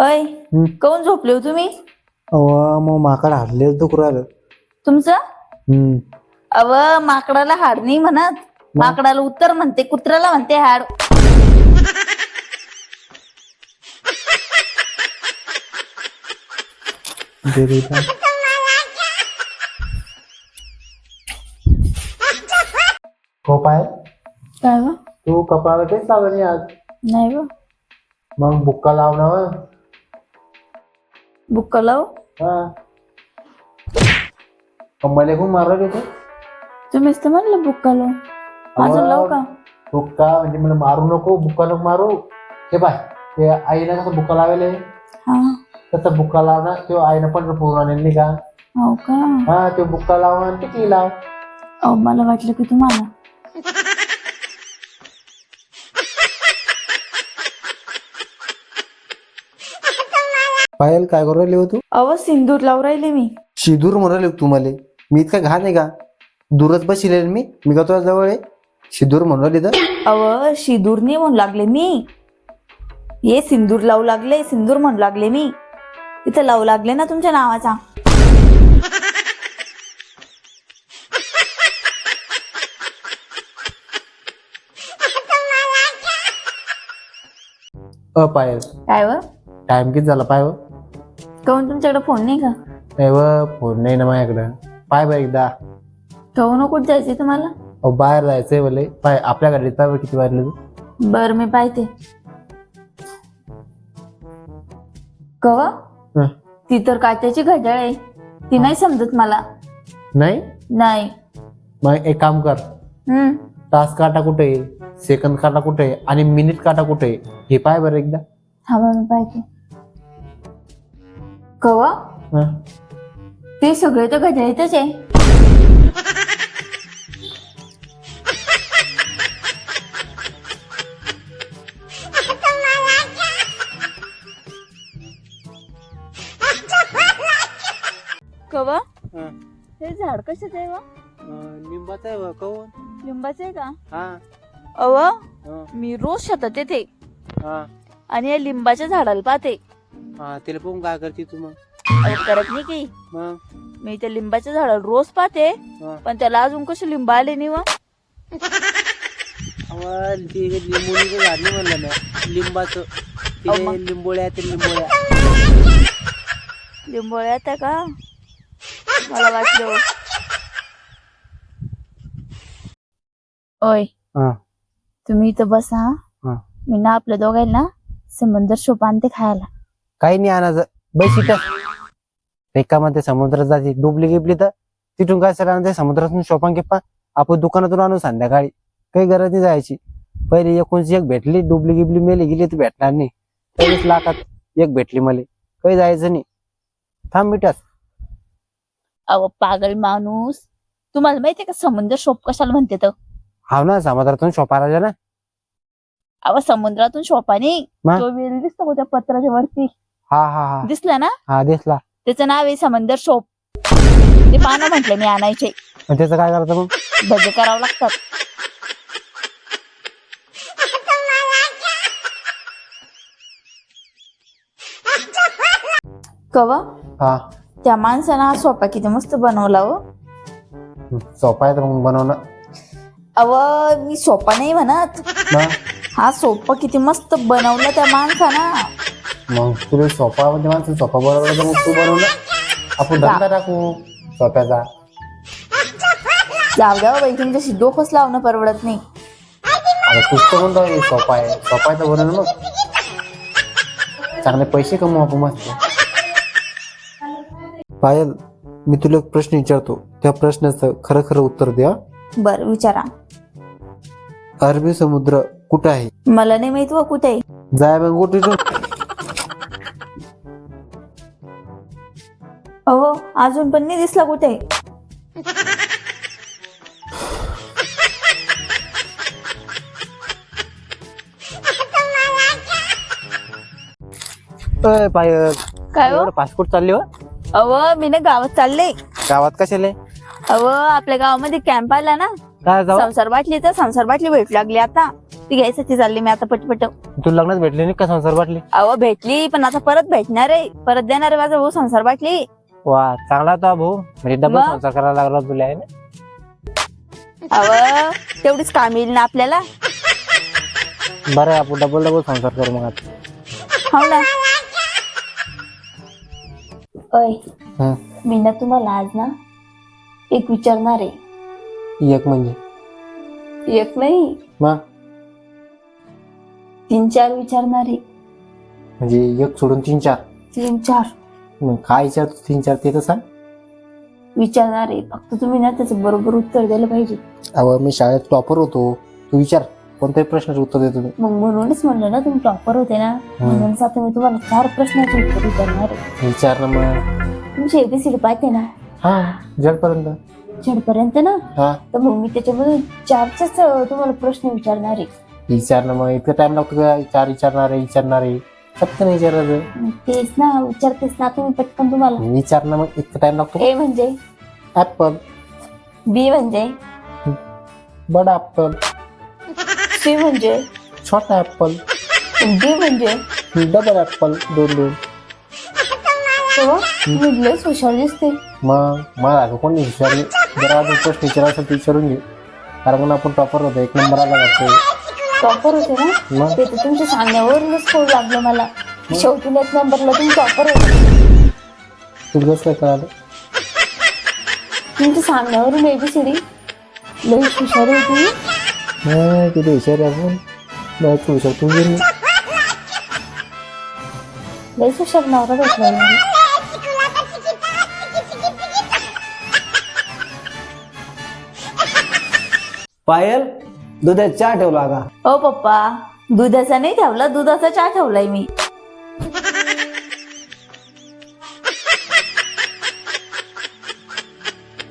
अय. काऊन झोपले हो तुम्ही? अव मग माकड हाडले राहिलं तुमचं? हम्म. अव माकडाला हाड नाही म्हणत. माकडाला उत्तर म्हणते कुत्र्याला म्हणते हाड. दे रे इथं. पाय काय व तू कपाळाला तेच लावलं नाही आज. नाही व मग बुक्का लाव बुक्का लाव. हा. कंबले खूप मारलं तिथे तुम्हीच तर म्हणलं बुक्का लाव. अजून लाव का? बुक्का म्हणजे मला मारू नको बुक्का नको मारू? हे पाय ते आईला कसं बुक्का लावेल हा. तसं बुक्का लाव ना तो आईनं पण पूर्ण आणेल नाही का? हो का? हा तो बुक्का लाव आणि टिकली लाव. अहो मला वाटलं की तुम्हाला. पायल काय करू राहिली हो तू? अव सिंदूर लावून राहिले मी. शिदूर म्हणाले तू मला. मी इतका घाण आहे का? दूरच बसले मी मी का तुझ्या जवळ आहे? शिदूर म्हणून राहिली तर. अव शिदूर नाही म्हणू लागले मी. ये सिंदूर लावू लागले सिंदूर म्हणू लागले मी. तिथं लावू लागले ना तुमच्या नावाचा. अ पायल. काय व टाइम किती झाला पाय व काऊन तुमच्याकडे फोन नाही का? नाही व फोन नाही ना माझ्याकडं. पाय बरं एकदा. काऊन कुठं जायचंय तुम्हाला? अहो बाहेर जायचंय भले. पाय आपल्या गाडीत पाय बरं किती वाजले तू बर मी पाहते. कवा? हं. ती तर कात्याची घड्याळ आहे. ती नाही समजत मला. नाही? नाही. मग एक काम कर. हम्म तास काटा कुठे आहे? सेकंद काटा कुठे आहे? आणि मिनिट काटा कुठे आहे? हे पाय बरं एकदा. हवा मी पाहते. कवा? हं. ते सगळे तर घड्याळीतच आहे. कवा? हे. झाड कशाच आहे वा? लिंबाचं आहे व, काहून? लिंबाचं आहे का? हा. अव मी रोज शेतात येते. हा. आणि या लिंबाच्या झाडाला पाहते. हा तिला पाहून काय करते तू मग? अहो, करत नाही की. मग? मी त्या लिंबाच्या झाडाला रोज पाहते हा. पण त्याला अजून कसे लिंब आले नाही वा अहो, ते लिंबोळीचं झाड नाही म्हणलं ना. लिंबाचं. ते लिंबोळ्या ते लिंबोळ्या. लिंबोळ्या त्या का? मला वाटलं. ओय हा. तुम्ही इथं बसा. हा. मी ना आपल्या दोघांना समंदर शोप आणते खायला. काही नाही आणायचं बैसिट एकामध्ये समुद्रात जाते. डुबली गिबली तर तिथून काय सर आणते? समुद्रातून शॉपिंग गिप्पा. आपण दुकानातून आणू संध्याकाळी. काही गरज नाही जायची. पहिले एकोणीस एक भेटली. डुबली गिबली मेली गेली तर भेटणार नाही. तेवीस लाखात एक भेटली मला. काही जायचं नाही. थांब मिठास अव पागल माणूस. तुम्हाला माहितीये का समुद्र शोप कशाला म्हणते तर हा ना समुद्रातून शॉपायला ना. अव समुद्रातून शोपाने? तो दिसतो का त्या पत्राच्या वरती? हा हा हा. दिसला ना? हा दिसला. त्याचं नाव आहे समंदर शोप. ते पानं म्हटलं मी आणायचे. मग त्याचं काय करायचं मग? भजे करावं लागतात. कवा? हा. त्या माणसानं हा सोपा किती मस्त बनवला हो. सोपा आहे तर मग बनवणं. अव मी सोपा नाही म्हणत. मग? हा सोपा किती मस्त बनवला त्या माणसानं. मग तुला सोपा म्हणजे माणसं सोपा बरोबर तर मग तू बनवणं आपण धंदा टाकू. सोप्याचा जाऊ द्या हो बाई तुमच्याशी डोकंच लावणं परवडत नाही. तर म्हणतो हे सोपा आहे. सोपा आहे तर बनवणं मग चांगले पैसे कमवू आपण मस्त. पायल मी तुला एक प्रश्न विचारतो. त्या प्रश्नाचं खरं खरं उत्तर द्या बर विचारा. अरबी समुद्र कुठं आहे? मला नाही माहीत व कुठे आहे. जाय मग कुठे अहो अजून पण नाही दिसला कुठे. पायल काय हो? एवढं पासपोर्ट चालली हो? अव मी ना गावात चालले. गावात कशाला? अव आपल्या गावामध्ये कॅम्प आला ना. काय जाऊ संसार बाटली तर संसार बाटली भेटू लागली आता. ती घ्यायसाठी चालली मी आता पटपट. तू लग्नात भेटली नाही का संसार बाटली? अहो भेटली पण आता परत भेटणार. आहे परत देणार आहे माझा भाऊ संसार बाटली. वा चांगला तो भाऊ. म्हणजे डबल मग? संसार करायला लागला तुला आहे ना? अव तेवढीच काम येईल ना आपल्याला? बरं आपण डबल डबल संसार करू मग आता. हो ना. अय हं. मी ना तुम्हाला आज ना एक विचारणार आहे. एक म्हणजे? एक नाही. मग? तीन चार विचारणार आहे. म्हणजे एक सोडून तीन चार? तीन चार. मग काय विचारतो तीन चार ते तर सांग. विचारणार आहे. फक्त तुम्ही ना त्याचं बरोबर उत्तर द्यायला पाहिजे. अहो मी शाळेत टॉपर होतो. तू विचार कोणत्याही प्रश्नाचं उत्तर देतो मी. मग म्हणूनच म्हणलं ना तुम्ही टॉपर होते ना. म्हणून आता मी तुम्हाला चार प्रश्नाचे उत्तर विचारणार आहे. विचार ना मग. तुमची एबीसीडी पाहते ना. हा जडपर्यंत झडपर्यंत ना? हा. तर मग मी त्याच्यामधून चारच तुम्हाला प्रश्न विचारणार आहे. विचार ना मग. इतकं टाइम लागतो का? चार विचारणार आहे विचारणार आहे. फक्त नाही विचारायचं तेच ना विचारतेच ना तुम्ही पटकन तुम्हाला. विचार ना मग इतकं टाइम लागतो. ए म्हणजे? ऍपल बी म्हणजे? बडा ऍपल सी म्हणजे? छोटा ऍपल डी म्हणजे? डबल ऍपल दोन दोन. तेव्हा लयच हुशार दिसते. मग मला अगं कोणी विचारले जरा अजून प्रश्न विचारायचं तर विचारून घे. कारण आपण टॉपर होतो एक नंबर आला जातो टॉपर होते ना मग? ते तर तुमच्या सांगण्यावरूनच कळू लागलं मला. शेवटी एक नंबरला तुम्ही टॉपर होते. तुला कसं काय कळालं तुमच्या सांगण्यावरून एबीसीडी लई हुशार होती. नाही किती विचार आहे आपण तू विचार तू. लईच हुशार नवरा भेटला मला. पायल? दुधात चहा ठेवला का ओ पप्पा दुधाचा नाही ठेवला दुधाचा चहा ठेवलाय मी.